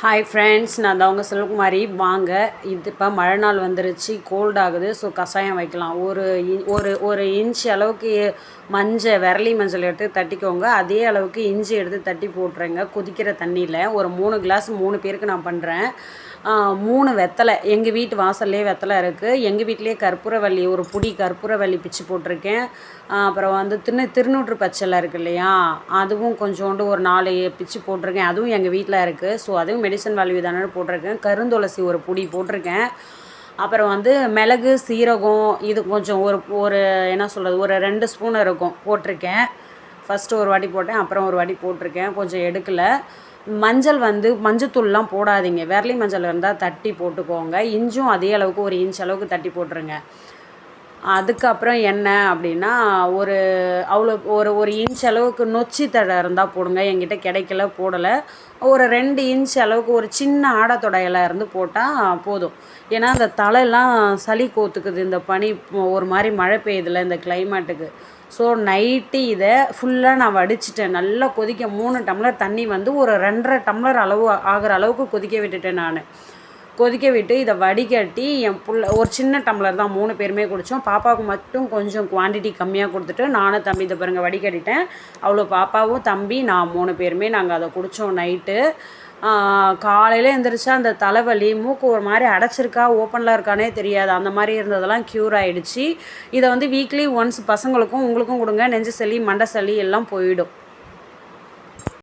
Hi friends நான் தான் உங்கள் செல்வகுமாரி. வாங்க இது இப்போ மழை நாள் வந்துருச்சு கோல்ட் ஆகுது ஸோ கஷாயம் வைக்கலாம். ஒரு ஒரு ஒரு இன்ச் அளவுக்கு மஞ்சள் விரலி மஞ்சள் எடுத்து தட்டிக்கோங்க. அதே அளவுக்கு இஞ்சி எடுத்து தட்டி போட்டுருங்க கொதிக்கிற தண்ணியில். ஒரு மூணு கிளாஸ் மூணு பேருக்கு நான் பண்ணுறேன் மூணு வெத்தலை. எங்கள் வீட்டு வாசல்லே வெத்தலை இருக்குது எங்கள் வீட்டிலே கற்பூரவள்ளி ஒரு புடி கற்பூரவள்ளி பிச்சு போட்டிருக்கேன். அப்புறம் வந்து திரு திருநூற்று பச்சலை இருக்கு இல்லையா? அதுவும் கொஞ்சோண்டு ஒரு நாலு பிச்சு போட்டிருக்கேன். அதுவும் எங்கள் வீட்டில் இருக்குது ஸோ அதுவும் மெடிசன் வேல்யூ தானே போட்டிருக்கேன். கருந்துளசி ஒரு பொடி போட்டிருக்கேன். அப்புறம் வந்து மிளகு சீரகம் இது கொஞ்சம் ஒரு ஒரு என்ன சொல்கிறது ஒரு ரெண்டு ஸ்பூன் இருக்கும் போட்டிருக்கேன். ஃபஸ்ட்டு ஒரு வாட்டி போட்டேன் அப்புறம் ஒரு வாட்டி போட்டிருக்கேன். கொஞ்சம் எடுக்கலை. மஞ்சள் வந்து மஞ்சத்தூள்லாம் போடாதீங்க. விரலி மஞ்சள் இருந்தால் தட்டி போட்டுக்கோங்க. இஞ்சும் அதே அளவுக்கு ஒரு இன்ச் அளவுக்கு தட்டி போட்டுருங்க. அதுக்கப்புறம் என்ன அப்படின்னா ஒரு அவ்வளோ ஒரு ஒரு இன்ச் அளவுக்கு நொச்சி தடை இருந்தால் போடுங்க. என்கிட்ட கிடைக்கல போடலை. ஒரு ரெண்டு இன்ச் அளவுக்கு ஒரு சின்ன ஆடத்தொடை இலை இருந்து போட்டால் போதும். ஏன்னா அந்த தலையெல்லாம் சளி கோத்துக்குது. இந்த பனி ஒரு மாதிரி மழை பெய்யுதுல இந்த கிளைமேட்டுக்கு ஸோ நைட்டு இதை ஃபுல்லாக நான் வடிச்சிட்டேன். நல்லா கொதிக்க மூணு டம்ளர் தண்ணி வந்து ஒரு ரெண்டரை டம்ளர் அளவு ஆகிற அளவுக்கு கொதிக்க விட்டுட்டேன் நான். கொதிக்க விட்டு இதை வடிகட்டி என் புள்ள ஒரு சின்ன டம்ளர் தான் மூணு பேருமே குடித்தோம் பாப்பாவுக்கு மட்டும் கொஞ்சம் குவான்டிட்டி கம்மியாக கொடுத்துட்டு நானும் தம்பி இதை பாருங்கள் வடிகட்டிட்டேன். அவ்வளோ பாப்பாவும் தம்பி நான் மூணு பேருமே நாங்கள் அதை குடித்தோம் நைட்டு காலையில் எழுந்திரிச்சா அந்த தலைவலி மூக்கு ஒரு மாதிரி அடைச்சிருக்கா ஓப்பனில் இருக்கானே தெரியாது. அந்த மாதிரி இருந்ததெல்லாம் க்யூர் ஆகிடுச்சு இதை வந்து வீக்லி ஒன்ஸ் பசங்களுக்கும் உங்களுக்கும் கொடுங்க நெஞ்சு சளி மண்டை சளி எல்லாம் போயிடும்.